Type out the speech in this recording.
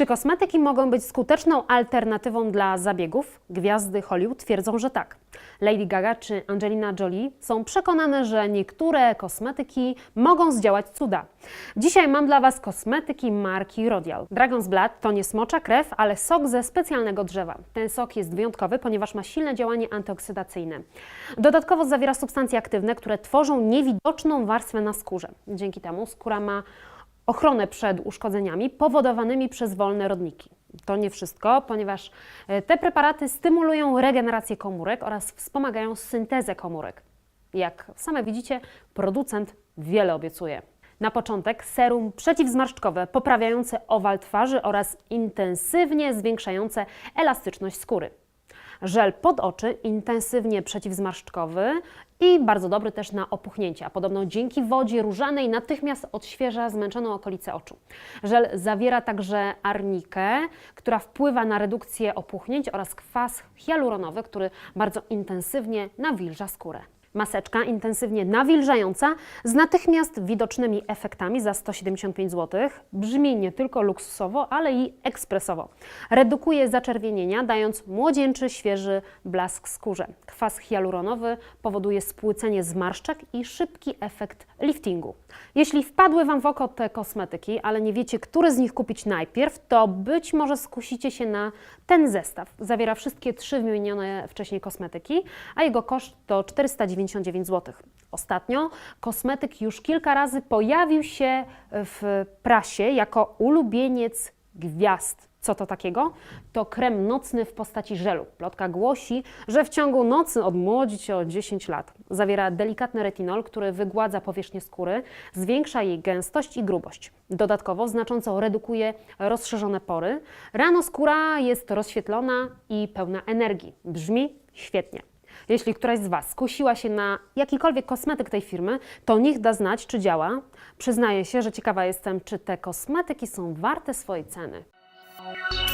Czy kosmetyki mogą być skuteczną alternatywą dla zabiegów? Gwiazdy Hollywood twierdzą, że tak. Lady Gaga czy Angelina Jolie są przekonane, że niektóre kosmetyki mogą zdziałać cuda. Dzisiaj mam dla Was kosmetyki marki Rodial. Dragon's Blood to nie smocza krew, ale sok ze specjalnego drzewa. Ten sok jest wyjątkowy, ponieważ ma silne działanie antyoksydacyjne. Dodatkowo zawiera substancje aktywne, które tworzą niewidoczną warstwę na skórze. Dzięki temu skóra ma ochronę przed uszkodzeniami powodowanymi przez wolne rodniki. To nie wszystko, ponieważ e, te preparaty stymulują regenerację komórek oraz wspomagają syntezę komórek. Jak same widzicie, producent wiele obiecuje. Na początek serum przeciwzmarszczkowe poprawiające owal twarzy oraz intensywnie zwiększające elastyczność skóry. Żel pod oczy intensywnie przeciwzmarszczkowy i bardzo dobry też na opuchnięcia. Podobno dzięki wodzie różanej natychmiast odświeża zmęczoną okolicę oczu. Żel zawiera także arnikę, która wpływa na redukcję opuchnięć oraz kwas hialuronowy, który bardzo intensywnie nawilża skórę. Maseczka intensywnie nawilżająca z natychmiast widocznymi efektami za 175 zł. Brzmi nie tylko luksusowo, ale i ekspresowo. Redukuje zaczerwienienia, dając młodzieńczy, świeży blask skórze. Kwas hialuronowy powoduje spłycenie zmarszczek i szybki efekt liftingu. Jeśli wpadły Wam w oko te kosmetyki, ale nie wiecie, które z nich kupić najpierw, to być może skusicie się na ten zestaw. Zawiera wszystkie trzy wymienione wcześniej kosmetyki, a jego koszt to 499 zł. Ostatnio kosmetyk już kilka razy pojawił się w prasie jako ulubieniec gwiazd. Co to takiego? To krem nocny w postaci żelu. Plotka głosi, że w ciągu nocy odmłodzi Cię o 10 lat. Zawiera delikatny retinol, który wygładza powierzchnię skóry, zwiększa jej gęstość i grubość. Dodatkowo znacząco redukuje rozszerzone pory. Rano skóra jest rozświetlona i pełna energii. Brzmi świetnie. Jeśli któraś z Was skusiła się na jakikolwiek kosmetyk tej firmy, to niech da znać, czy działa. Przyznaję się, że ciekawa jestem, czy te kosmetyki są warte swojej ceny. Thank you.